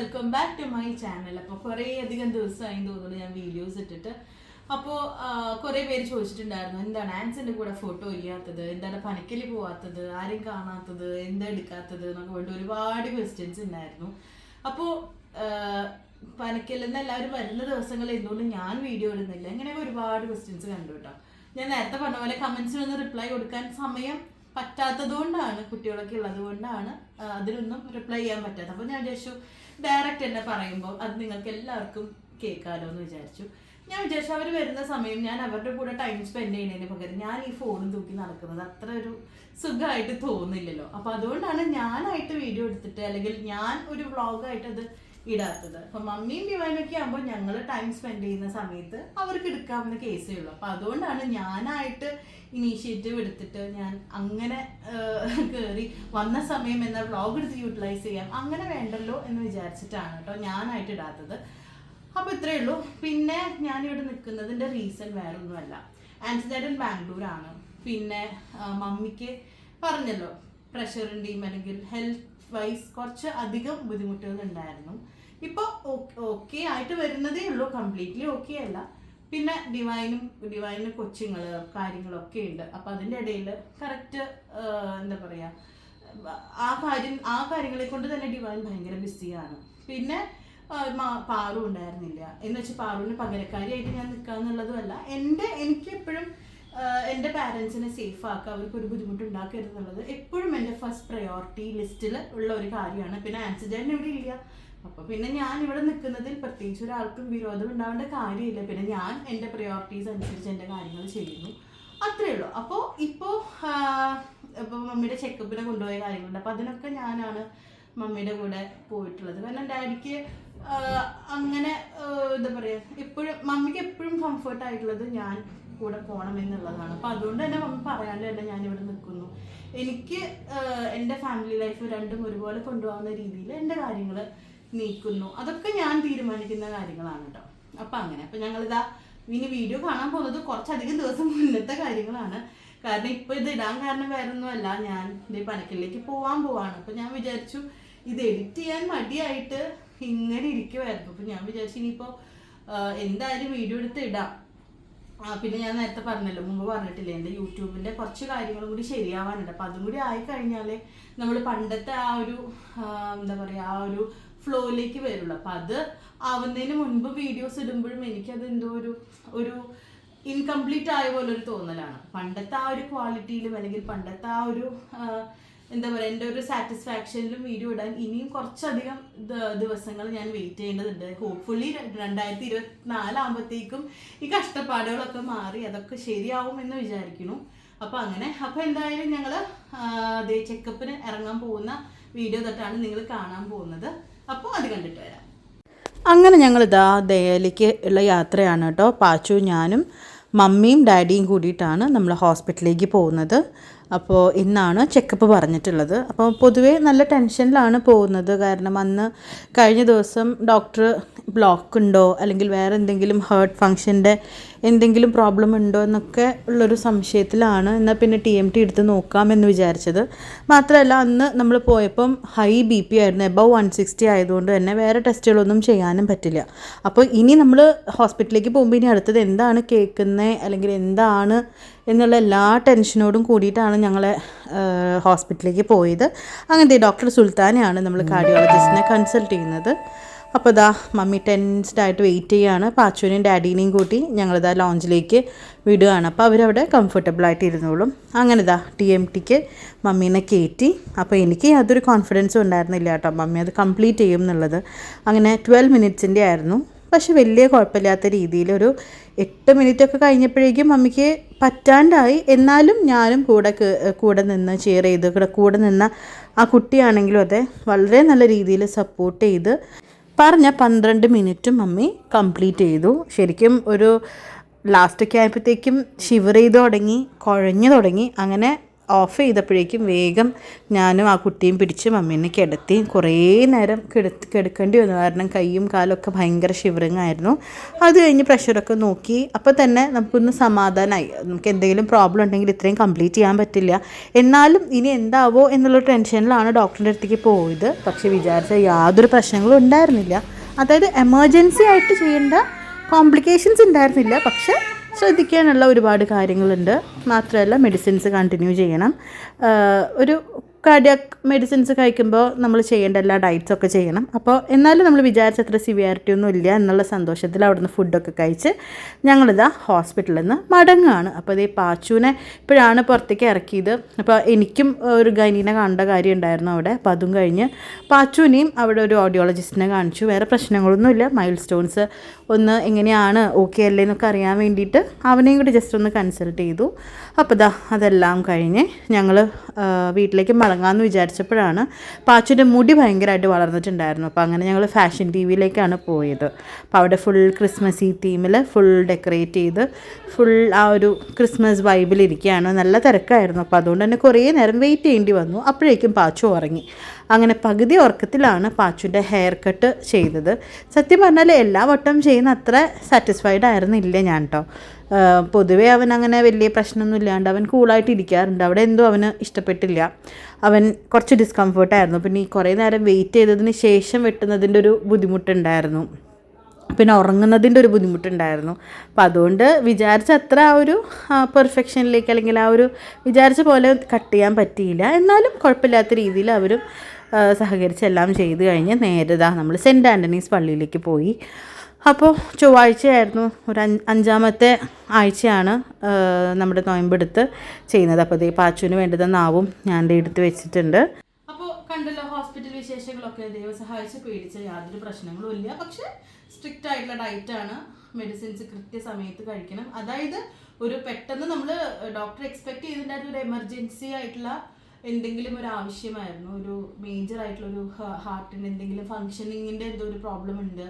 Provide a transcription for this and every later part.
Welcome back to my channel അപ്പോൾ കുറേ അധികം ദിവസമായി തോന്നുന്നു ഞാൻ വീഡിയോസ് ഇട്ടിട്ട്. അപ്പോൾ കുറേ പേര് ചോദിച്ചിട്ടുണ്ടായിരുന്നു എന്താണ് ആൻസിന്റെ കൂടെ ഫോട്ടോ ഇല്ലാത്തത് എന്താണ് പനക്കലി പോവാത്തത് ആരും കാണാത്തത് എന്താ എടുക്കാത്തത് എന്നൊക്കെ വേണ്ടി ഒരുപാട് ക്വസ്റ്റ്യൻസ് ഉണ്ടായിരുന്നു. അപ്പോൾ പനക്കലിൽ നിന്ന് എല്ലാവരും വരുന്ന ദിവസങ്ങളിൽ എന്തുകൊണ്ട് ഞാൻ വീഡിയോ ഇടുന്നില്ല. ഇങ്ങനെയൊക്കെ ഒരുപാട് ക്വസ്റ്റ്യൻസ് കണ്ടു കേട്ടോ. ഞാൻ നേരത്തെ പറഞ്ഞ പോലെ കമൻസിനൊന്നും റിപ്ലൈ കൊടുക്കാൻ സമയം പറ്റാത്തത് കൊണ്ടാണ് കുട്ടികളൊക്കെ ഉള്ളത് കൊണ്ടാണ് അതിനൊന്നും റിപ്ലൈ ചെയ്യാൻ പറ്റാത്തത്. അപ്പോൾ ഞാൻ വിചാരിച്ചു ഡയറക്റ്റ് എന്നെ പറയുമ്പോൾ അത് നിങ്ങൾക്ക് എല്ലാവർക്കും കേൾക്കാമല്ലോ എന്ന് വിചാരിച്ചു. ഞാൻ വിചാരിച്ചു അവർ വരുന്ന സമയം ഞാൻ അവരുടെ കൂടെ ടൈം സ്പെൻഡ് ചെയ്യുന്നതിന് പകരം ഞാൻ ഈ ഫോണും തൂക്കി നടക്കുന്നത് അത്ര ഒരു സുഖമായിട്ട് തോന്നില്ലല്ലോ. അപ്പോൾ അതുകൊണ്ടാണ് ഞാനായിട്ട് വീഡിയോ എടുത്തിട്ട് അല്ലെങ്കിൽ ഞാൻ ഒരു വ്ളോഗായിട്ട് അത് ഇടാത്തത്. അപ്പൊ മമ്മിയും ഡിവൈനൊക്കെ ആകുമ്പോൾ ഞങ്ങൾ ടൈം സ്പെൻഡ് ചെയ്യുന്ന സമയത്ത് അവർക്ക് എടുക്കാവുന്ന കേസേ ഉള്ളൂ. അപ്പൊ അതുകൊണ്ടാണ് ഞാനായിട്ട് ഇനീഷ്യേറ്റീവ് എടുത്തിട്ട് ഞാൻ അങ്ങനെ കയറി വന്ന സമയം എന്ന വ്ളോഗ് എടുത്ത് യൂട്ടിലൈസ് ചെയ്യാം. അങ്ങനെ വേണ്ടല്ലോ എന്ന് വിചാരിച്ചിട്ടാണ് കേട്ടോ ഞാനായിട്ട് ഇടാത്തത്. അപ്പോൾ ഇത്രയേ ഉള്ളൂ. പിന്നെ ഞാനിവിടെ നിൽക്കുന്നതിന്റെ റീസൺ വേറൊന്നുമല്ല. ആൻസിഡൻ ബാംഗ്ലൂരാണ്. പിന്നെ മമ്മിക്ക് പറഞ്ഞല്ലോ പ്രഷറിന്റെയും അല്ലെങ്കിൽ ഹെൽത്ത് വൈസ് കുറച്ച് അധികം ബുദ്ധിമുട്ടുകൾ ഉണ്ടായിരുന്നു ഇപ്പോൾ ഓക്കെ ആയിട്ട് വരുന്നതേ ഉള്ളൂ. കംപ്ലീറ്റ്ലി ഓക്കെ അല്ല. പിന്നെ ഡിവൈനും ഡിവൈന് കൊച്ചുങ്ങൾ കാര്യങ്ങളൊക്കെ ഉണ്ട്. അപ്പോൾ അതിന്റെ ഇടയിൽ കറക്റ്റ് എന്താ പറയുക ആ കാര്യം ആ കാര്യങ്ങളെ കൊണ്ട് തന്നെ ഡിവൈൻ ഭയങ്കര ബിസിയാണ് പിന്നെ പാറു ഉണ്ടായിരുന്നില്ല. എന്ന് വെച്ചാൽ പാറുവിന് പകരക്കാരിയായിട്ട് ഞാൻ നിൽക്കുക എന്നുള്ളതുമല്ല എന്റെ എനിക്ക് എപ്പോഴും എന്റെ പാരൻസിനെ സേഫ് ആക്കുക അവർക്ക് ഒരു ബുദ്ധിമുട്ട് ഉണ്ടാക്കരുത് എന്നുള്ളത് എപ്പോഴും എന്റെ ഫസ്റ്റ് പ്രയോറിറ്റി ലിസ്റ്റിൽ ഉള്ള ഒരു കാര്യമാണ്. പിന്നെ ആൻസിഡന്റ് ഇവിടെ ഇല്ല. അപ്പോൾ പിന്നെ ഞാൻ ഇവിടെ നിൽക്കുന്നതിൽ പ്രത്യേകിച്ച് ഒരാൾക്കും വിരോധം ഉണ്ടാവേണ്ട കാര്യമില്ല. പിന്നെ ഞാൻ എന്റെ പ്രയോറിറ്റീസ് അനുസരിച്ച് എന്റെ കാര്യങ്ങൾ ചെയ്യുന്നു. അത്രേ ഉള്ളൂ. അപ്പോൾ ഇപ്പോൾ ഇപ്പോൾ മമ്മിയുടെ ചെക്കപ്പിനെ കൊണ്ടുപോയ കാര്യങ്ങളുണ്ട്. അപ്പോൾ അതിനൊക്കെ ഞാനാണ് മമ്മിയുടെ കൂടെ പോയിട്ടുള്ളത്. കാരണം ഡാഡിക്ക് അങ്ങനെ എന്താ പറയുക എപ്പോഴും മമ്മിക്ക് എപ്പോഴും കംഫർട്ട് ആയിട്ടുള്ളത് ഞാൻ കൂടെ പോകണം എന്നുള്ളതാണ്. അപ്പോൾ അതുകൊണ്ട് തന്നെ മമ്മി പറയാണ്ട് തന്നെ ഞാൻ ഇവിടെ നിൽക്കുന്നു. എനിക്ക് എന്റെ ഫാമിലി ലൈഫ് രണ്ടും ഒരുപോലെ കൊണ്ടുപോകുന്ന രീതിയിൽ എന്റെ കാര്യങ്ങൾ നീക്കുന്നു. അതൊക്കെ ഞാൻ തീരുമാനിക്കുന്ന കാര്യങ്ങളാണ് കേട്ടോ അപ്പം അങ്ങനെ. അപ്പം ഞങ്ങളിതാ ഇനി വീഡിയോ കാണാൻ പോകുന്നത് കുറച്ചധികം ദിവസം മുന്നത്തെ കാര്യങ്ങളാണ്. കാരണം ഇപ്പൊ ഇത് ഇടാൻ കാരണം വേറെ ഒന്നുമല്ല ഞാൻ ഇത് പനക്കിലേക്ക് പോവാൻ പോവാണ്. അപ്പൊ ഞാൻ വിചാരിച്ചു ഇത് എഡിറ്റ് ചെയ്യാൻ മടിയായിട്ട് ഇങ്ങനെ ഇരിക്കുമായിരുന്നു അപ്പൊ ഞാൻ വിചാരിച്ചു ഇനിയിപ്പോ എന്തായാലും വീഡിയോ എടുത്ത് ഇടാം. പിന്നെ ഞാൻ നേരത്തെ പറഞ്ഞല്ലോ മുമ്പ് പറഞ്ഞിട്ടില്ലേ എന്റെ യൂട്യൂബിന്റെ കുറച്ച് കാര്യങ്ങളും കൂടി ശരിയാവാനുണ്ട്. അപ്പം അതും കൂടി ആയി കഴിഞ്ഞാലേ നമ്മൾ പണ്ടത്തെ ആ ഒരു എന്താ പറയുക ആ ഒരു ഫ്ലോയിലേക്ക് വരുള്ളൂ. അപ്പം അത് ആവുന്നതിന് മുൻപ് വീഡിയോസ് ഇടുമ്പോഴും എനിക്കത് എന്തോ ഒരു ഒരു ഇൻകംപ്ലീറ്റ് ആയ പോലെ ഒരു തോന്നലാണ്. പണ്ടത്തെ ആ ഒരു ക്വാളിറ്റിയിലും അല്ലെങ്കിൽ പണ്ടത്തെ ആ ഒരു എന്താ പറയുക എന്റെ ഒരു സാറ്റിസ്ഫാക്ഷനിലും വീഡിയോ ഇടാൻ ഇനിയും കുറച്ചധികം ദിവസങ്ങൾ ഞാൻ വെയിറ്റ് ചെയ്യേണ്ടതുണ്ട്. ഹോപ്പ്ഫുള്ളി രണ്ടായിരത്തി ഇരുപത്തിനാലാകുമ്പോഴത്തേക്കും ഈ കഷ്ടപ്പാടുകളൊക്കെ മാറി അതൊക്കെ ശരിയാവും എന്ന് വിചാരിക്കുന്നു. അപ്പോൾ അങ്ങനെ അപ്പോൾ എന്തായാലും ഞങ്ങൾ അതേ ചെക്കപ്പിന് ഇറങ്ങാൻ പോകുന്ന വീഡിയോ തൊട്ടാണ് നിങ്ങൾ കാണാൻ പോകുന്നത്. അപ്പോൾ അത് കണ്ടിട്ട് വരാം. അങ്ങനെ ഞങ്ങൾ ഇതാ ദയയിലേക്ക് ഉള്ള യാത്രയാണ് കേട്ടോ. പാച്ചു ഞാനും മമ്മിയും ഡാഡിയും കൂടിയിട്ടാണ് നമ്മൾ ഹോസ്പിറ്റലിലേക്ക് പോകുന്നത്. അപ്പോൾ ഇന്നാണ് ചെക്കപ്പ് പറഞ്ഞിട്ടുള്ളത്. അപ്പോൾ പൊതുവേ നല്ല ടെൻഷനിലാണ് പോകുന്നത്. കാരണം അന്ന് കഴിഞ്ഞ ദിവസം ഡോക്ടർ ബ്ലോക്ക് ഉണ്ടോ? അല്ലെങ്കിൽ വേറെ എന്തെങ്കിലും ഹേർട്ട് ഫങ്ഷന്റെ എന്തെങ്കിലും പ്രോബ്ലം ഉണ്ടോ എന്നൊക്കെ ഉള്ളൊരു സംശയത്തിലാണ്. എന്നാൽ പിന്നെ ടി എം ടി എടുത്ത് നോക്കാമെന്ന് വിചാരിച്ചത്. മാത്രമല്ല അന്ന് നമ്മൾ പോയപ്പം ഹൈ ബി പി ആയിരുന്നു. എബവ് വൺ സിക്സ്റ്റി ആയതുകൊണ്ട് തന്നെ വേറെ ടെസ്റ്റുകളൊന്നും ചെയ്യാനും പറ്റില്ല. അപ്പോൾ ഇനി നമ്മൾ ഹോസ്പിറ്റലിലേക്ക് പോകുമ്പോൾ ഇനി അടുത്തത് എന്താണ് കേൾക്കുന്നത് അല്ലെങ്കിൽ എന്താണ് എന്നുള്ള എല്ലാ ടെൻഷനോടും കൂടിയിട്ടാണ് ഞങ്ങളെ ഹോസ്പിറ്റലിലേക്ക് പോയത്. അങ്ങനത്തെ ഡോക്ടർ സുൽത്താനെയാണ് നമ്മൾ കാർഡിയോളജിസ്റ്റിനെ കൺസൾട്ട് ചെയ്യുന്നത്. അപ്പോൾ ഇതാ മമ്മി ടെൻസ്ഡ് ആയിട്ട് വെയിറ്റ് ചെയ്യുകയാണ്. പാച്ചുവിനെയും ഡാഡീനെയും കൂട്ടി ഞങ്ങളിതാ ലോഞ്ചിലേക്ക് വിടുകയാണ്. അപ്പോൾ അവരവിടെ കംഫർട്ടബിൾ ആയിട്ട് ഇരുന്നോളും. അങ്ങനെ ഇതാ ടി എം ടിക്ക് മമ്മീനെ കയറ്റി. അപ്പോൾ എനിക്ക് യാതൊരു കോൺഫിഡൻസും ഉണ്ടായിരുന്നില്ല കേട്ടോ. മമ്മി അത് കംപ്ലീറ്റ് ചെയ്യും എന്നുള്ളത്. അങ്ങനെ ട്വൽവ് മിനിറ്റ്സിന്റെ ആയിരുന്നു. പക്ഷെ വലിയ കുഴപ്പമില്ലാത്ത രീതിയിൽ ഒരു എട്ട് മിനിറ്റ് ഒക്കെ കഴിഞ്ഞപ്പോഴേക്കും മമ്മിക്ക് പറ്റാണ്ടായി. എന്നാലും ഞാനും കൂടെ കൂടെ നിന്ന് ചെയർ ചെയ്ത് കൂടെ നിന്ന ആ കുട്ടിയാണെങ്കിലും അതെ വളരെ നല്ല രീതിയിൽ സപ്പോർട്ട് ചെയ്ത് പറഞ്ഞ പന്ത്രണ്ട് മിനിറ്റും മമ്മി കംപ്ലീറ്റ് ചെയ്തു. ശരിക്കും ഒരു ലാസ്റ്റൊക്കെ ആയപ്പോഴത്തേക്കും ഷിവർ ചെയ്ത് തുടങ്ങി കുഴഞ്ഞു തുടങ്ങി. അങ്ങനെ ഓഫ് ചെയ്തപ്പോഴേക്കും വേഗം ഞാനും ആ കുട്ടിയും പിടിച്ച് മമ്മീനെ കിടത്തി. കുറേ നേരം കിടത്തി കിടക്കേണ്ടി വന്നു. കാരണം കൈയും കാലൊക്കെ ഭയങ്കര ഷിവറിങ് ആയിരുന്നു. അത് കഴിഞ്ഞ് പ്രഷറൊക്കെ നോക്കി. അപ്പോൾ തന്നെ നമുക്കൊന്ന് സമാധാനമായി നമുക്ക് എന്തെങ്കിലും പ്രോബ്ലം ഉണ്ടെങ്കിൽ ഇത്രയും കംപ്ലീറ്റ് ചെയ്യാൻ പറ്റില്ല. എന്നാലും ഇനി എന്താവോ എന്നുള്ള ടെൻഷനിലാണ് ഡോക്ടറിന്റെ അടുത്തേക്ക് പോയത്. പക്ഷേ വിചാരിച്ച യാതൊരു പ്രശ്നങ്ങളും ഉണ്ടായിരുന്നില്ല. അതായത് എമർജൻസി ആയിട്ട് ചെയ്യേണ്ട കോംപ്ലിക്കേഷൻസ് ഉണ്ടായിരുന്നില്ല. പക്ഷേ ശ്രദ്ധിക്കാനുള്ള ഒരുപാട് കാര്യങ്ങളുണ്ട്. മാത്രമല്ല മെഡിസിൻസ് കണ്ടിന്യൂ ചെയ്യണം. ഒരു കാർഡിയാക് മെഡിസിൻസ് കഴിക്കുമ്പോൾ നമ്മൾ ചെയ്യേണ്ട എല്ലാ ഡയറ്റ്സ് ഒക്കെ ചെയ്യണം. അപ്പോൾ എന്നാലും നമ്മൾ വിചാരിച്ചത്ര സിവിയാരിറ്റി ഒന്നും ഇല്ല എന്നുള്ള സന്തോഷത്തിൽ അവിടുന്ന് ഫുഡൊക്കെ കഴിച്ച് ഞങ്ങളിതാ ഹോസ്പിറ്റലിൽ നിന്ന് മടങ്ങുകയാണ് അപ്പോൾ ഇതേ പാച്ചുവിനെ ഇപ്പോഴാണ് പുറത്തേക്ക് ഇറക്കിയത്. അപ്പോൾ എനിക്കും ഒരു ഗൈനീനെ കാണേണ്ട കാര്യം ഉണ്ടായിരുന്നു അവിടെ. അപ്പോൾ അതും കഴിഞ്ഞ് പാച്ചുവിനെയും അവിടെ ഒരു ഓഡിയോളജിസ്റ്റിനെ കാണിച്ചു. വേറെ പ്രശ്നങ്ങളൊന്നുമില്ല മൈൽ സ്റ്റോൺസ് ഒന്ന് എങ്ങനെയാണ് ഓക്കെ അല്ലേ എന്നൊക്കെ അറിയാൻ വേണ്ടിയിട്ട് അവനെയും കൂടി ജസ്റ്റ് ഒന്ന് കൺസൾട്ട് ചെയ്തു. അപ്പോൾ ഇതാ അതെല്ലാം കഴിഞ്ഞ് ഞങ്ങൾ വീട്ടിലേക്ക് മടങ്ങാമെന്ന് വിചാരിച്ചപ്പോഴാണ് പാച്ചുവിന്റെ മുടി ഭയങ്കരമായിട്ട് വളർന്നിട്ടുണ്ടായിരുന്നു. അപ്പോൾ അങ്ങനെ ഞങ്ങൾ ഫാഷൻ ടി വിയിലേക്കാണ് പോയത്. അപ്പോൾ അവിടെ ഫുൾ ക്രിസ്മസ് ഈ തീമിൽ ഫുൾ ഡെക്കറേറ്റ് ചെയ്ത് ഫുൾ ആ ഒരു ക്രിസ്മസ് വൈബിലിരിക്കുകയാണ് നല്ല തിരക്കായിരുന്നു. അപ്പോൾ അതുകൊണ്ട് തന്നെ കുറേ നേരം വെയിറ്റ് ചെയ്യേണ്ടി വന്നു. അപ്പോഴേക്കും പാച്ചു ഉറങ്ങി. അങ്ങനെ പകുതി ഉറക്കത്തിലാണ് പാച്ചുവിന്റെ ഹെയർ കട്ട് ചെയ്തത്. സത്യം പറഞ്ഞാൽ എല്ലാ വട്ടം ചെയ്യുന്ന അത്ര സാറ്റിസ്ഫൈഡ് ആയിരുന്നില്ല ഞാൻ കേട്ടോ. പൊതുവേ അവൻ അങ്ങനെ വലിയ പ്രശ്നമൊന്നും ഇല്ലാണ്ട് അവൻ കൂളായിട്ട് ഇരിക്കാറുണ്ട് അവിടെ എന്തോ അവന് ഇഷ്ടപ്പെട്ടില്ല. അവൻ കുറച്ച് ഡിസ്കംഫേർട്ടായിരുന്നു പിന്നെ ഈ കുറേ നേരം വെയിറ്റ് ചെയ്തതിന് ശേഷം വെട്ടുന്നതിന്റെ ഒരു ബുദ്ധിമുട്ടുണ്ടായിരുന്നു. പിന്നെ ഉറങ്ങുന്നതിന്റെ ഒരു ബുദ്ധിമുട്ടുണ്ടായിരുന്നു. അപ്പോൾ അതുകൊണ്ട് വിചാരിച്ച അത്ര ആ ഒരു പെർഫെക്ഷനിലേക്ക് അല്ലെങ്കിൽ ആ ഒരു വിചാരിച്ച പോലെ കട്ട് ചെയ്യാൻ പറ്റിയില്ല. എന്നാലും കുഴപ്പമില്ലാത്ത രീതിയിൽ അവരും സഹകരിച്ചെല്ലാം ചെയ്ത് കഴിഞ്ഞ് നേരതാ നമ്മൾ സെന്റ് ആന്റണീസ് പള്ളിയിലേക്ക് പോയി. അപ്പോൾ ചൊവ്വാഴ്ചയായിരുന്നു ഒരു അഞ്ചാമത്തെ ആഴ്ചയാണ് നമ്മുടെ നോയമ്പെടുത്ത് ചെയ്യുന്നത്. അപ്പോൾ ഈ പാച്ചുവിന് വേണ്ടത് നാവും ഞാൻ എടുത്ത് വെച്ചിട്ടുണ്ട്. അപ്പോൾ കണ്ടല്ലോ ഹോസ്പിറ്റൽ വിശേഷങ്ങളൊക്കെ ദൈവം സഹായിച്ച് പേടിച്ച യാതൊരു പ്രശ്നങ്ങളും ഇല്ല. പക്ഷെ സ്ട്രിക്റ്റ് ആയിട്ടുള്ള ഡയറ്റ് ആണ്. മെഡിസിൻസ് കൃത്യസമയത്ത് കഴിക്കണം. അതായത് ഒരു പെട്ടെന്ന് നമ്മൾ ഡോക്ടർ എക്സ്പെക്ട് ചെയ്തിട്ടുണ്ടായിരുന്ന ഒരു എമർജൻസി ആയിട്ടുള്ള എന്തെങ്കിലും ഒരു ആവശ്യമായിരുന്നു. ഒരു മേജർ ആയിട്ടുള്ള ഒരു ഹാർട്ടിന് എന്തെങ്കിലും ഫങ്ഷനിങ്ങിന്റെ എന്തോ ഒരു പ്രോബ്ലം ഉണ്ട്.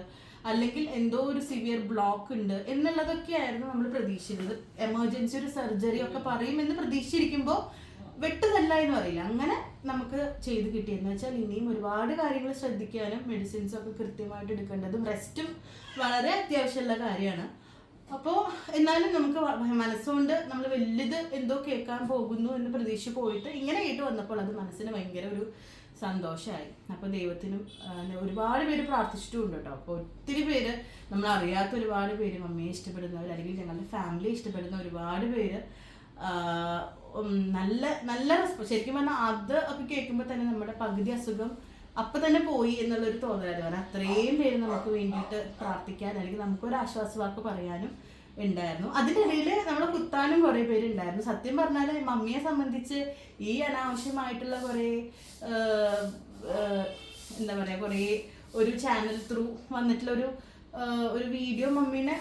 അല്ലെങ്കിൽ എന്തോ ഒരു സിവിയർ ബ്ലോക്ക് ഉണ്ട് എന്നുള്ളതൊക്കെയായിരുന്നു നമ്മൾ പ്രതീക്ഷിക്കുന്നത് എമർജൻസി ഒരു സർജറി ഒക്കെ പറയുമെന്ന് പ്രതീക്ഷിച്ചിരിക്കുമ്പോൾ വെട്ടതല്ല എന്ന് പറയില്ല. അങ്ങനെ നമുക്ക് ചെയ്ത് കിട്ടിയെന്ന് വെച്ചാൽ ഇനിയും ഒരുപാട് കാര്യങ്ങൾ ശ്രദ്ധിക്കാനും മെഡിസിൻസ് ഒക്കെ കൃത്യമായിട്ട് എടുക്കേണ്ടതും റെസ്റ്റും വളരെ അത്യാവശ്യമുള്ള കാര്യമാണ്. അപ്പോൾ എന്നാലും നമുക്ക് മനസ്സുകൊണ്ട് നമ്മൾ വലുത് എന്തോ കേൾക്കാൻ പോകുന്നു എന്ന് പ്രതീക്ഷ പോയിട്ട് ഇങ്ങനെ കേട്ട് വന്നപ്പോൾ അത് മനസ്സിന് ഭയങ്കര ഒരു സന്തോഷമായി അപ്പോൾ ദൈവത്തിനും ഒരുപാട് പേര് പ്രാർത്ഥിച്ചിട്ടുമുണ്ട് കേട്ടോ. അപ്പോൾ ഒത്തിരി പേര് നമ്മൾ അറിയാത്ത ഒരുപാട് പേര് മമ്മിയെ ഇഷ്ടപ്പെടുന്നവർ അല്ലെങ്കിൽ ഞങ്ങളുടെ ഫാമിലി ഇഷ്ടപ്പെടുന്ന ഒരുപാട് പേര് നല്ല നല്ല ശരിക്കും പറഞ്ഞാൽ അത് ഒക്കെ കേൾക്കുമ്പോൾ തന്നെ നമ്മുടെ പകുതി അസുഖം അപ്പൊ തന്നെ പോയി എന്നുള്ളൊരു തോന്നലായിരുന്നു. കാരണം അത്രയും പേര് നമുക്ക് വേണ്ടിയിട്ട് പ്രാർത്ഥിക്കാൻ അല്ലെങ്കിൽ നമുക്ക് ഒരു ആശ്വാസവാക്ക് പറയാനും ഉണ്ടായിരുന്നു. അതിനിടയിൽ നമ്മളെ കുത്താനും കുറേ പേര് ഉണ്ടായിരുന്നു. സത്യം പറഞ്ഞാൽ മമ്മിയെ സംബന്ധിച്ച് ഈ അനാവശ്യമായിട്ടുള്ള കുറേ എന്താ പറയാ കുറേ ഒരു ചാനൽ ത്രൂ വന്നിട്ടുള്ള ഒരു ഒരു വീഡിയോ മമ്മീനെ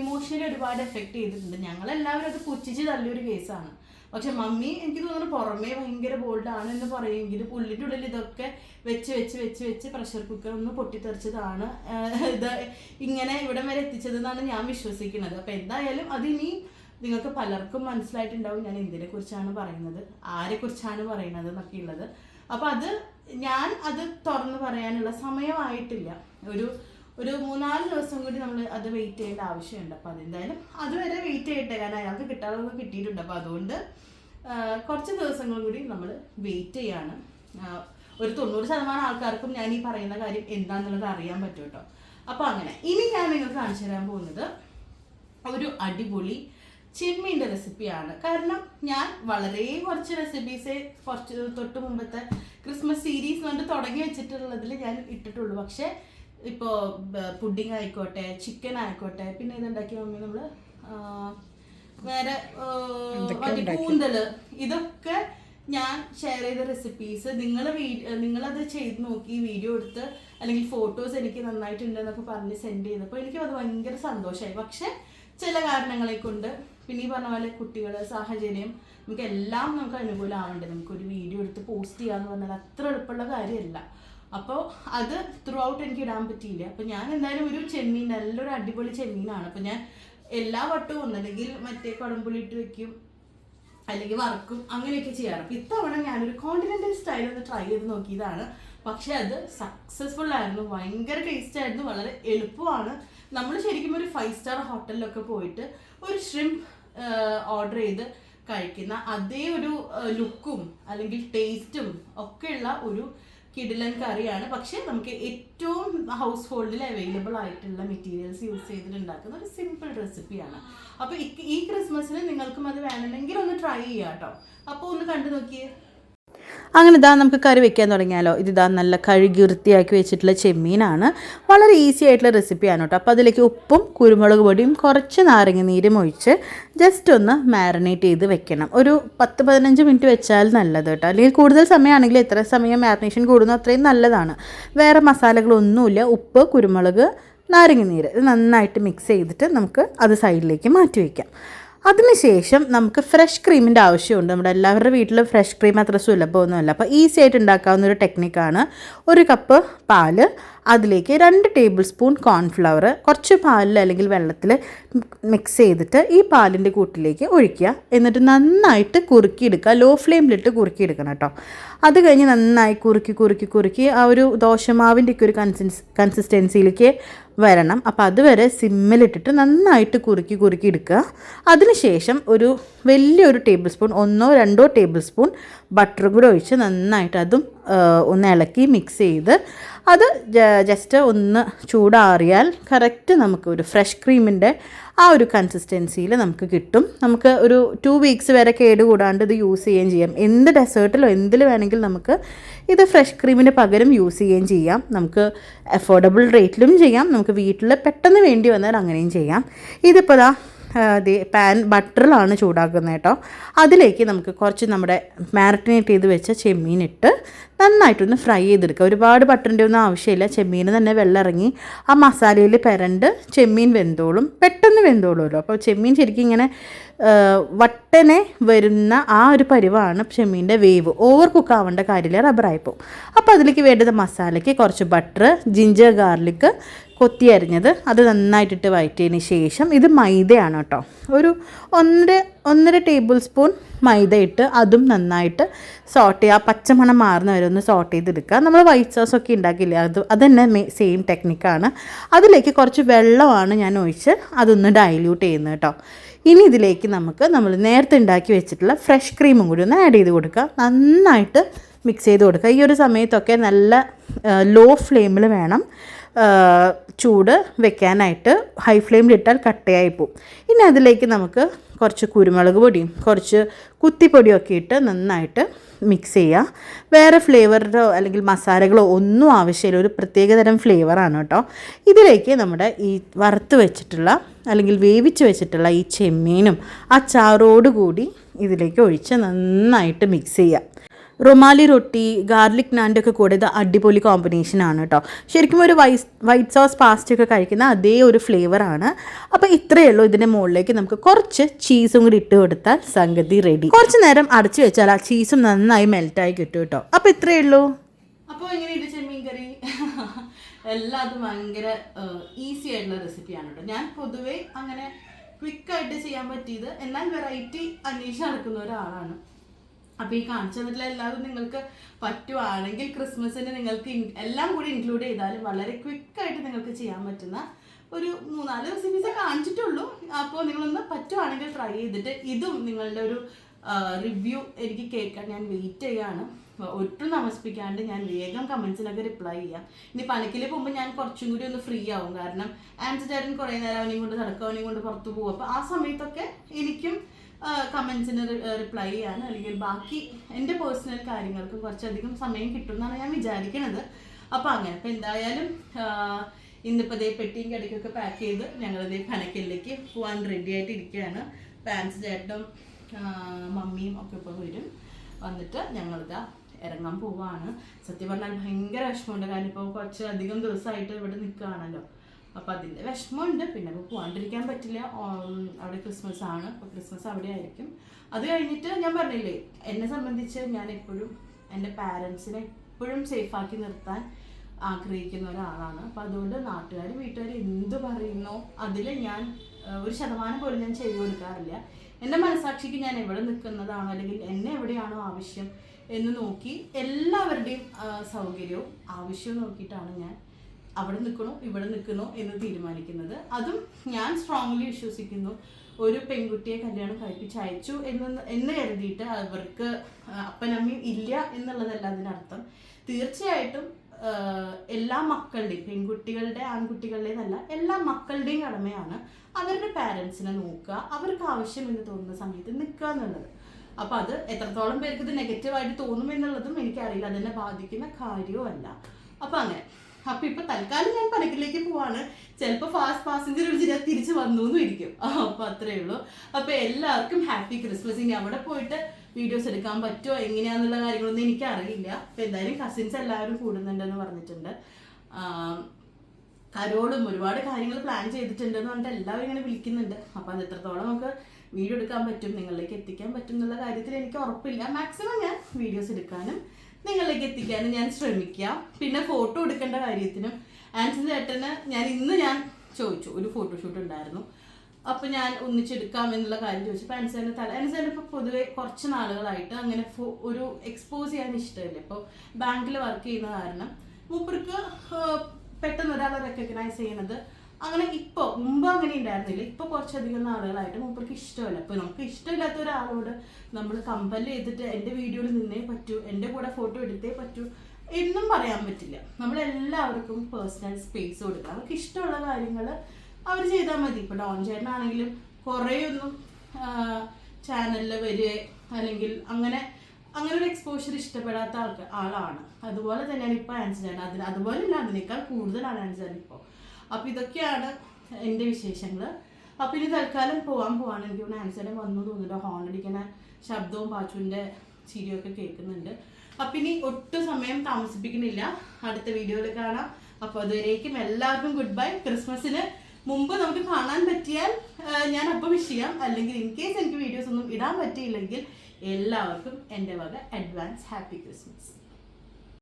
ഇമോഷണലി ഒരുപാട് എഫക്ട് ചെയ്തിട്ടുണ്ട്. ഞങ്ങളെല്ലാവരും അത് പുച്ഛിച്ച് തള്ളിയൊരു കേസാണ് പക്ഷെ മമ്മി എനിക്ക് തോന്നുന്നു പുറമേ ഭയങ്കര ബോൾഡാണ് എന്ന് പറയുമെങ്കിലും ഉള്ളിന്റെ ഇതൊക്കെ വെച്ച് വെച്ച് വെച്ച് വെച്ച് പ്രഷർ കുക്കർ ഒന്ന് പൊട്ടിത്തെറിച്ചതാണ്. ഇത് ഇങ്ങനെ ഇവിടം വരെ എത്തിച്ചതെന്നാണ് ഞാൻ വിശ്വസിക്കുന്നത്. അപ്പം എന്തായാലും അതിനി നിങ്ങൾക്ക് പലർക്കും മനസ്സിലായിട്ടുണ്ടാവും ഞാൻ എന്തിനെ കുറിച്ചാണ് പറയുന്നത് ആരെ കുറിച്ചാണ് പറയുന്നത് എന്നൊക്കെ ഉള്ളത്. അപ്പം അത് ഞാൻ അത് തുറന്ന് പറയാനുള്ള സമയമായിട്ടില്ല. ഒരു ഒരു മൂന്നാൽ ദിവസം കൂടി നമ്മൾ അത് വെയിറ്റ് ചെയ്യേണ്ട ആവശ്യമുണ്ട്. അപ്പോൾ അതെന്തായാലും അതുവരെ വെയിറ്റ് ചെയ്യട്ടെ. കാരണം അയാൾക്ക് കിട്ടാതെ കിട്ടിയിട്ടുണ്ട്. അപ്പോൾ അതുകൊണ്ട് കുറച്ച് ദിവസങ്ങൾ കൂടി നമ്മൾ വെയിറ്റ് ചെയ്യാണ്. ഒരു തൊണ്ണൂറ് ശതമാനം ആൾക്കാർക്കും ഞാൻ ഈ പറയുന്ന കാര്യം എന്താണെന്നുള്ളത് അറിയാൻ പറ്റും കേട്ടോ. അപ്പോൾ അങ്ങനെ ഇനി ഞാൻ നിങ്ങൾക്ക് കാണിച്ചു തരാൻ പോകുന്നത് ഒരു അടിപൊളി ചെമ്മീന്റെ റെസിപ്പിയാണ് കാരണം ഞാൻ വളരെ കുറച്ച് റെസിപ്പീസ് കുറച്ച് തൊട്ട് മുമ്പത്തെ ക്രിസ്മസ് സീരീസ് കൊണ്ട് തുടങ്ങി വെച്ചിട്ടുള്ളതിൽ ഞാൻ ഇട്ടിട്ടുള്ളൂ. പക്ഷേ ഇപ്പോൾ പുഡിംഗ് ആയിക്കോട്ടെ ചിക്കൻ ആയിക്കോട്ടെ പിന്നെ ഇതുണ്ടാക്കിയ മമ്മി നമ്മൾ വേറെ മറ്റേ കൂന്തൽ ഇതൊക്കെ ഞാൻ ഷെയർ ചെയ്ത റെസിപ്പീസ് നിങ്ങൾ നിങ്ങളത് ചെയ്ത് നോക്കി വീഡിയോ എടുത്ത് അല്ലെങ്കിൽ ഫോട്ടോസ് എനിക്ക് നന്നായിട്ടുണ്ട് എന്നൊക്കെ പറഞ്ഞ് സെൻഡ് ചെയ്തപ്പോൾ എനിക്ക് അത് ഭയങ്കര സന്തോഷമായി പക്ഷെ ചില കാരണങ്ങളെ കൊണ്ട് പിന്നെ ഈ പറഞ്ഞ പോലെ കുട്ടികൾ സാഹചര്യം നമുക്ക് എല്ലാം നമുക്ക് അനുകൂലമാവണ്ടേ. നമുക്കൊരു വീഡിയോ എടുത്ത് പോസ്റ്റ് ചെയ്യാന്ന് പറഞ്ഞാൽ അത്ര എളുപ്പമുള്ള കാര്യമല്ല. അപ്പോൾ അത് ത്രൂ ഔട്ട് എനിക്ക് ഇടാൻ പറ്റിയില്ല. അപ്പോൾ ഞാൻ എന്തായാലും ഒരു ചെമ്മീൻ നല്ലൊരു അടിപൊളി ചെമ്മീനാണ്. അപ്പോൾ ഞാൻ എല്ലാ വട്ടവും ഒന്നല്ലെങ്കിൽ മറ്റേ കുടംപുളി ഇട്ട് വെക്കും അല്ലെങ്കിൽ വറക്കും അങ്ങനെയൊക്കെ ചെയ്യാറ്. അപ്പം ഇത്തവണ ഞാനൊരു കോണ്ടിനെന്റൽ സ്റ്റൈൽ ഒന്ന് ട്രൈ ചെയ്ത് നോക്കിയതാണ്. പക്ഷെ അത് സക്സസ്ഫുൾ ആയിരുന്നു. ഭയങ്കര ടേസ്റ്റ് ആയിരുന്നു. വളരെ എളുപ്പമാണ്. നമ്മൾ ശരിക്കും ഒരു ഫൈവ് സ്റ്റാർ ഹോട്ടലിലൊക്കെ പോയിട്ട് ഒരു ഷ്രിംപ് ഓർഡർ ചെയ്ത് കഴിക്കുന്ന അതേ ഒരു ലുക്കും അല്ലെങ്കിൽ ടേസ്റ്റും ഒക്കെയുള്ള ഒരു കിടിലൻ കറിയാണ്. പക്ഷേ നമുക്ക് ഏറ്റവും ഹൗസ് ഹോൾഡിൽ അവൈലബിൾ ആയിട്ടുള്ള മെറ്റീരിയൽസ് യൂസ് ചെയ്തിട്ട് ഉണ്ടാക്കുന്ന ഒരു സിമ്പിൾ റെസിപ്പിയാണ് അപ്പോൾ ഈ ക്രിസ്മസിന് നിങ്ങൾക്കും അത് വേണമെങ്കിൽ ഒന്ന് ട്രൈ ചെയ്യാം കേട്ടോ അപ്പോൾ ഒന്ന് കണ്ടു നോക്കിയേ. അങ്ങനെ ഇതാ നമുക്ക് കറി വെക്കാൻ തുടങ്ങിയാലോ. ഇതിതാ നല്ല കഴുകി വൃത്തിയാക്കി വെച്ചിട്ടുള്ള ചെമ്മീനാണ്. വളരെ ഈസി ആയിട്ടുള്ള റെസിപ്പിയാണ് കേട്ടോ. അപ്പോൾ അതിലേക്ക് ഉപ്പും കുരുമുളക് പൊടിയും കുറച്ച് നാരങ്ങ നീരും ഒഴിച്ച് ജസ്റ്റ് ഒന്ന് മാരിനേറ്റ് ചെയ്ത് വെക്കണം. ഒരു പത്ത് പതിനഞ്ച് മിനിറ്റ് വെച്ചാൽ നല്ലത് കേട്ടോ. അല്ലെങ്കിൽ കൂടുതൽ സമയമാണെങ്കിൽ എത്ര സമയം മാരിനേഷൻ കൂടുന്നു അത്രയും നല്ലതാണ്. വേറെ മസാലകളൊന്നുമില്ല. ഉപ്പ് കുരുമുളക് നാരങ്ങ നീര് ഇത് നന്നായിട്ട് മിക്സ് ചെയ്തിട്ട് നമുക്ക് അത് സൈഡിലേക്ക് മാറ്റി വയ്ക്കാം അതിനുശേഷം നമുക്ക് ഫ്രഷ് ക്രീമിന്റെ ആവശ്യമുണ്ട്. നമ്മുടെ എല്ലാവരുടെ വീട്ടിലും ഫ്രഷ് ക്രീം അത്ര സുലഭമൊന്നുമല്ല. അപ്പോൾ ഈസി ആയിട്ട് ഉണ്ടാക്കാവുന്ന ഒരു ടെക്നിക്കാണ് ഒരു കപ്പ് പാൽ അതിലേക്ക് രണ്ട് ടേബിൾ സ്പൂൺ കോൺഫ്ലവർ കുറച്ച് പാലിൽ അല്ലെങ്കിൽ വെള്ളത്തിൽ മിക്സ് ചെയ്തിട്ട് ഈ പാലിന്റെ കൂട്ടിലേക്ക് ഒഴിക്കുക. എന്നിട്ട് നന്നായിട്ട് കുറുക്കിയെടുക്കുക. ലോ ഫ്ലെയിമിലിട്ട് കുറുക്കിയെടുക്കണം കേട്ടോ. അത് കഴിഞ്ഞ് നന്നായി കുറുക്കി കുറുക്കി കുറുക്കി ആ ഒരു ദോശമാവിന്റെ ഒക്കെ ഒരു കൺസിൻസ് കൺസിസ്റ്റൻസിയിലേക്ക് വരണം. അപ്പോൾ അതുവരെ സിമ്മിലിട്ടിട്ട് നന്നായിട്ട് കുറുക്കി കുറുക്കി എടുക്കുക. അതിനുശേഷം ഒരു വലിയൊരു ടേബിൾ സ്പൂൺ ഒന്നോ രണ്ടോ ടേബിൾ സ്പൂൺ ബട്ടർ കൂടെ ഒഴിച്ച് നന്നായിട്ട് അതും ഒന്ന് ഇളക്കി മിക്സ് ചെയ്ത് അത് ജസ്റ്റ് ഒന്ന് ചൂടാറിയാൽ കറക്റ്റ് നമുക്ക് ഒരു ഫ്രഷ് ക്രീമിന്റെ ആ ഒരു കൺസിസ്റ്റൻസിയിൽ നമുക്ക് കിട്ടും. നമുക്ക് ഒരു ടു വീക്സ് വരെ കേട് കേടുകൂടാണ്ട് ഇത് യൂസ് ചെയ്യുകയും ചെയ്യാം. എന്ത് ഡെസേർട്ടിലോ എന്തിൽ വേണമെങ്കിൽ നമുക്ക് ഇത് ഫ്രഷ് ക്രീമിന് പകരം യൂസ് ചെയ്യുകയും ചെയ്യാം. നമുക്ക് അഫോർഡബിൾ റേറ്റിലും ചെയ്യാം. നമുക്ക് വീട്ടിൽ പെട്ടെന്ന് വേണ്ടി വന്നാൽ അങ്ങനെയും ചെയ്യാം. ഇതിപ്പോൾ പാൻ ബട്ടറിലാണ് ചൂടാക്കുന്നത് കേട്ടോ. അതിലേക്ക് നമുക്ക് കുറച്ച് നമ്മുടെ മാരിനേറ്റ് ചെയ്ത് വെച്ച ചെമ്മീനിട്ട് നന്നായിട്ടൊന്ന് ഫ്രൈ ചെയ്തെടുക്കുക ഒരുപാട് ബട്ടറിന്റെ ഒന്നും ആവശ്യമില്ല. ചെമ്മീൻ തന്നെ വെള്ളം ഇറങ്ങി ആ മസാലയിൽ പെരണ്ട് ചെമ്മീൻ വെന്തോളും. പെട്ടെന്ന് വെന്തോളുമല്ലോ. അപ്പോൾ ചെമ്മീൻ ശരിക്കും ഇങ്ങനെ വട്ടനെ വരുന്ന ആ ഒരു പരിവാണ് ചെമ്മീന്റെ വേവ്. ഓവർ കുക്ക് ആവേണ്ട കാര്യമില്ല. റബ്ബറായിപ്പോൾ അപ്പോൾ അതിലേക്ക് വേണ്ടത് മസാലയ്ക്ക് കുറച്ച് ബട്ടർ ജിഞ്ചർ ഗാർലിക് കൊത്തി അരിഞ്ഞത്. അത് നന്നായിട്ടിട്ട് വഴറ്റിയതിന് ശേഷം ഇത് മൈദയാണ് കേട്ടോ. ഒരു ഒന്നര ഒന്നര ടേബിൾ സ്പൂൺ മൈദ ഇട്ട് അതും നന്നായിട്ട് സോട്ട് ചെയ്യുക. പച്ചമണം മാറുന്ന വരെ ഒന്ന് സോട്ട് ചെയ്തെടുക്കുക. നമ്മൾ വൈറ്റ് സോസ് ഒക്കെ ഉണ്ടാക്കില്ലേ അത് അത് തന്നെ സെയിം ടെക്നിക്കാണ് അതിലേക്ക് കുറച്ച് വെള്ളമാണ് ഞാൻ ഒഴിച്ച് അതൊന്ന് ഡൈല്യൂട്ട് ചെയ്യുന്നത് കേട്ടോ. ഇനി ഇതിലേക്ക് നമുക്ക് നമ്മൾ നേരത്തെ ഉണ്ടാക്കി വെച്ചിട്ടുള്ള ഫ്രഷ് ക്രീമും കൂടി ഒന്ന് ആഡ് ചെയ്ത് കൊടുക്കുക. നന്നായിട്ട് മിക്സ് ചെയ്ത് കൊടുക്കുക. ഈ ഒരു സമയത്തൊക്കെ നല്ല ലോ ഫ്ലെയിമിൽ വേണം. ചൂട് വെക്കാനായിട്ട് ഹൈ ഫ്ലെയിമിലിട്ടാൽ കട്ടയായി പോവും. ഇനി അതിലേക്ക് നമുക്ക് കുറച്ച് കുരുമുളക് പൊടിയും കുറച്ച് കുത്തിപ്പൊടിയും ഒക്കെ ഇട്ട് നന്നായിട്ട് മിക്സ് ചെയ്യുക വേറെ ഫ്ലേവറോ അല്ലെങ്കിൽ മസാലകളോ ഒന്നും ആവശ്യമില്ല. ഒരു പ്രത്യേകതരം ഫ്ലേവറാണ് കേട്ടോ. ഇതിലേക്ക് നമ്മുടെ ഈ വറുത്ത് വെച്ചിട്ടുള്ള അല്ലെങ്കിൽ വേവിച്ച് വെച്ചിട്ടുള്ള ഈ ചെമ്മീനും ആ കൂടി ഇതിലേക്ക് ഒഴിച്ച് നന്നായിട്ട് മിക്സ് ചെയ്യുക റൊമാലി റൊട്ടി ഗാർലിക് നാന്റെ ഒക്കെ കൂടെ ഇത് അടിപൊളി കോമ്പിനേഷനാണ് കേട്ടോ ശരിക്കും ഒരു വൈസ് വൈറ്റ് സോസ് പാസ്ത ഒക്കെ കഴിക്കുന്ന അതേ ഒരു ഫ്ലേവറാണ് അപ്പോൾ ഇത്രയേ ഉള്ളൂ ഇതിന്റെ മുകളിലേക്ക്. നമുക്ക് കുറച്ച് ചീസും കൂടി ഇട്ട് കൊടുത്താൽ സംഗതി റെഡി കുറച്ച് നേരം അടച്ചു വെച്ചാൽ ആ ചീസും നന്നായി മെൽറ്റായി കിട്ടും കേട്ടോ അപ്പോൾ ഇത്രയേ ഉള്ളൂ. അപ്പോൾ ഇങ്ങനെ എങ്ങനെയുണ്ട് ചെമ്മീൻ കറി? എല്ലാതും ഭയങ്കര ഈസി ആയിട്ടുള്ള റെസിപ്പിയാണ് കേട്ടോ ഞാൻ പൊതുവേ അങ്ങനെ ക്വിക്കായിട്ട് ചെയ്യാൻ പറ്റിയത് എന്നാൽ വെറൈറ്റി അന്വേഷിച്ച് നടക്കുന്ന ഒരാളാണ്. അപ്പോൾ ഈ കാണിച്ചു തന്നിട്ടുള്ള എല്ലാവരും നിങ്ങൾക്ക് പറ്റുവാണെങ്കിൽ ക്രിസ്മസിന് നിങ്ങൾക്ക് എല്ലാം കൂടി ഇൻക്ലൂഡ് ചെയ്താലും വളരെ ക്വിക്കായിട്ട് നിങ്ങൾക്ക് ചെയ്യാൻ പറ്റുന്ന ഒരു മൂന്നാൽ റെസിപ്പീസേ കാണിച്ചിട്ടുള്ളൂ. അപ്പോൾ നിങ്ങളൊന്ന് പറ്റുവാണെങ്കിൽ ട്രൈ ചെയ്തിട്ട് ഇതും നിങ്ങളുടെ ഒരു റിവ്യൂ എനിക്ക് കേൾക്കാൻ ഞാൻ വെയിറ്റ് ചെയ്യാണ്. ഒട്ടും താമസിപ്പിക്കാണ്ട് ഞാൻ വേഗം കമൻസിനൊക്കെ റിപ്ലൈ ചെയ്യാം. ഇനി പണിക്കിൽ പോകുമ്പോൾ ഞാൻ കുറച്ചും കൂടി ഒന്ന് ഫ്രീ ആവും. കാരണം ആൻസർ ചേട്ടൻ കുറേ നേരം അവനെയും കൊണ്ട് നടക്കും അവനെയും കൊണ്ട് പുറത്ത് പോകും. അപ്പോൾ ആ സമയത്തൊക്കെ എനിക്കും കമൻസിന് റിപ്ലൈ ചെയ്യാൻ അല്ലെങ്കിൽ ബാക്കി എന്റെ പേഴ്സണൽ കാര്യങ്ങൾക്കും കുറച്ചധികം സമയം കിട്ടും എന്നാണ് ഞാൻ വിചാരിക്കുന്നത് അപ്പോൾ അങ്ങനെ അപ്പോൾ എന്തായാലും ഇന്നിപ്പോൾ ഇതേ പെട്ടിയും കടിക്കൊക്കെ പാക്ക് ചെയ്ത് ഞങ്ങളിതേ പനക്കലിലേക്ക് പോകാൻ റെഡി ആയിട്ട് ഇരിക്കുകയാണ് പാൻസ് ചേട്ടനും മമ്മിയും ഒക്കെ ഇപ്പോൾ വരും. വന്നിട്ട് ഞങ്ങളിതാ ഇറങ്ങാൻ പോവാണ്. സത്യം പറഞ്ഞാൽ ഭയങ്കര വിഷമമുണ്ട്. കാരണം ഇപ്പോൾ കുറച്ച് അധികം ദിവസമായിട്ട് ഇവിടെ നിൽക്കുകയാണല്ലോ. അപ്പം അതിന്റെ വിഷമമുണ്ട്. പിന്നെ അപ്പോൾ പോകാണ്ടിരിക്കാൻ പറ്റില്ല. അവിടെ ക്രിസ്മസ് ആണ്. അപ്പോൾ ക്രിസ്മസ് അവിടെ ആയിരിക്കും. അത് കഴിഞ്ഞിട്ട് ഞാൻ പറഞ്ഞില്ലേ എന്നെ സംബന്ധിച്ച് ഞാൻ എപ്പോഴും എന്റെ പാരൻസിനെ എപ്പോഴും സേഫാക്കി നിർത്താൻ ആഗ്രഹിക്കുന്ന ഒരാളാണ്. അപ്പം അതുകൊണ്ട് നാട്ടുകാർ വീട്ടുകാർ എന്ത് പറയുന്നോ അതിൽ ഞാൻ ഒരു ശതമാനം പോലും ഞാൻ ചെയ്തു കൊടുക്കാറില്ല. എന്റെ മനസാക്ഷിക്ക് ഞാൻ എവിടെ നിൽക്കുന്നതാണോ അല്ലെങ്കിൽ എന്നെ എവിടെയാണോ ആവശ്യം എന്ന് നോക്കി എല്ലാവരുടെയും സൗകര്യവും ആവശ്യവും നോക്കിയിട്ടാണ് ഞാൻ അവിടെ നിൽക്കണോ ഇവിടെ നിൽക്കണോ എന്ന് തീരുമാനിക്കുന്നത്. അതും ഞാൻ സ്ട്രോങ്ലി വിശ്വസിക്കുന്നു. ഒരു പെൺകുട്ടിയെ കല്യാണം കഴിപ്പിച്ച് അയച്ചു എന്ന് എന്ന് കരുതിയിട്ട് അവർക്ക് അപ്പനമ്മയും ഇല്ല എന്നുള്ളതല്ല അതിനർത്ഥം തീർച്ചയായിട്ടും എല്ലാ മക്കളുടെയും പെൺകുട്ടികളുടെ ആൺകുട്ടികളുടെ എന്നല്ല എല്ലാ മക്കളുടെയും കടമയാണ് അവരുടെ പാരൻസിനെ നോക്കുക അവർക്ക് ആവശ്യം എന്ന് തോന്നുന്ന സമയത്ത് നിൽക്കുക എന്നുള്ളത്. അപ്പൊ അത് എത്രത്തോളം പേർക്ക് ഇത് നെഗറ്റീവായിട്ട് തോന്നും എന്നുള്ളതും എനിക്കറിയില്ല. അതെന്നെ ബാധിക്കുന്ന കാര്യവും അല്ല അപ്പൊ അങ്ങനെ. അപ്പൊ ഇപ്പൊ തൽക്കാലം ഞാൻ പണിക്കിലേക്ക് പോവാണ്. ചിലപ്പോ ഫാസ്റ്റ് പാസഞ്ചർ വിളിച്ച് ഞാൻ തിരിച്ചു വന്നു എന്നും ഇരിക്കും അപ്പൊ അത്രേ ഉള്ളൂ. അപ്പൊ എല്ലാവർക്കും ഹാപ്പി ക്രിസ്മസ് ഇനി അവിടെ പോയിട്ട് വീഡിയോസ് എടുക്കാൻ പറ്റുമോ എങ്ങനെയാന്നുള്ള കാര്യങ്ങളൊന്നും എനിക്ക് അറിയില്ല അപ്പൊ എന്തായാലും കസിൻസ് എല്ലാവരും കൂടുന്നുണ്ടെന്ന് പറഞ്ഞിട്ടുണ്ട്. കരോളും ഒരുപാട് കാര്യങ്ങൾ പ്ലാൻ ചെയ്തിട്ടുണ്ടെന്ന് പറഞ്ഞിട്ട് എല്ലാവരും ഇങ്ങനെ വിളിക്കുന്നുണ്ട്. അപ്പൊ അത് എത്രത്തോളം നമുക്ക് വീഡിയോ എടുക്കാൻ പറ്റും നിങ്ങളിലേക്ക് എത്തിക്കാൻ പറ്റും എന്നുള്ള കാര്യത്തിൽ എനിക്ക് ഉറപ്പില്ല. മാക്സിമം ഞാൻ വീഡിയോസ് എടുക്കാനും നിങ്ങളിലേക്ക് എത്തിക്കാനും ഞാൻ ശ്രമിക്കാം. പിന്നെ ഫോട്ടോ എടുക്കേണ്ട കാര്യത്തിനും ആൻസി ചേട്ടന് ഞാൻ ഇന്ന് ഞാൻ ചോദിച്ചു ഒരു ഫോട്ടോഷൂട്ട് ഉണ്ടായിരുന്നു. അപ്പൊ ഞാൻ ഒന്നിച്ചെടുക്കാം എന്നുള്ള കാര്യം ചോദിച്ചപ്പോൾ ആൻസറിന്റെ തല ആൻസറിന് ഇപ്പൊ പൊതുവെ കുറച്ച് നാളുകളായിട്ട് അങ്ങനെ ഒരു എക്സ്പോസ് ചെയ്യാൻ ഇഷ്ടമില്ല? ഇപ്പോൾ ബാങ്കിൽ വർക്ക് ചെയ്യുന്ന കാരണം മൂപ്പർക്ക് പെട്ടെന്ന് ഒരാളെ റെക്കഗ്നൈസ് ചെയ്യുന്നത് അങ്ങനെ ഇപ്പൊ മുമ്പ് അങ്ങനെ ഉണ്ടായിരുന്നില്ല. ഇപ്പൊ കുറച്ചധികം ആളുകളായിട്ട് മൂപ്പർക്ക് ഇഷ്ടമല്ല. അപ്പൊ നമുക്ക് ഇഷ്ടമില്ലാത്ത ഒരാളോട് നമ്മൾ കമ്പൽ ചെയ്തിട്ട് എന്റെ വീഡിയോയിൽ നിന്നേ പറ്റൂ എന്റെ കൂടെ ഫോട്ടോ എടുത്തേ പറ്റൂ എന്നും പറയാൻ പറ്റില്ല. നമ്മൾ എല്ലാവർക്കും പേഴ്സണൽ സ്പേസ് കൊടുക്കുക. അവർക്ക് ഇഷ്ടമുള്ള കാര്യങ്ങൾ അവർ ചെയ്താൽ മതി. ഇപ്പൊ ഡോൺ ചേട്ടനാണെങ്കിലും കുറേ ഒന്നും ചാനലിൽ വരിക അല്ലെങ്കിൽ അങ്ങനെ അങ്ങനെ ഒരു എക്സ്പോഷർ ഇഷ്ടപ്പെടാത്ത ആൾക്ക് ആളാണ്. അതുപോലെ തന്നെയാണ് ഇപ്പൊ ആൻസർ അതിന് അതുപോലെ അതിനേക്കാൾ കൂടുതലാണ് ആൻസർ ഇപ്പോൾ അപ്പൊ ഇതൊക്കെയാണ് എന്റെ വിശേഷങ്ങൾ അപ്പൊ ഇനി തൽക്കാലം പോകാൻ പോവാണ്. എനിക്ക് ആൻസർ ചേട്ടൻ വന്നു ഹോൺ അടിക്കുന്ന ശബ്ദവും പാച്ചുവിന്റെ ചിരിയൊക്കെ കേൾക്കുന്നുണ്ട്. അപ്പൊ ഇനി ഒട്ടും സമയം താമസിപ്പിക്കുന്നില്ല അടുത്ത വീഡിയോയിൽ കാണാം. അപ്പോൾ അതുവരേക്കും എല്ലാവർക്കും ഗുഡ് ബൈ ക്രിസ്മസിന് മുമ്പ് നമുക്ക് കാണാൻ പറ്റിയാൽ ഞാൻ അപ്പം വിഷ് ചെയ്യാം. അല്ലെങ്കിൽ ഇൻ കേസ് എനിക്ക് വീഡിയോസ് ഒന്നും ഇടാൻ പറ്റിയില്ലെങ്കിൽ എല്ലാവർക്കും എന്റെ വക അഡ്വാൻസ് ഹാപ്പി ക്രിസ്മസ്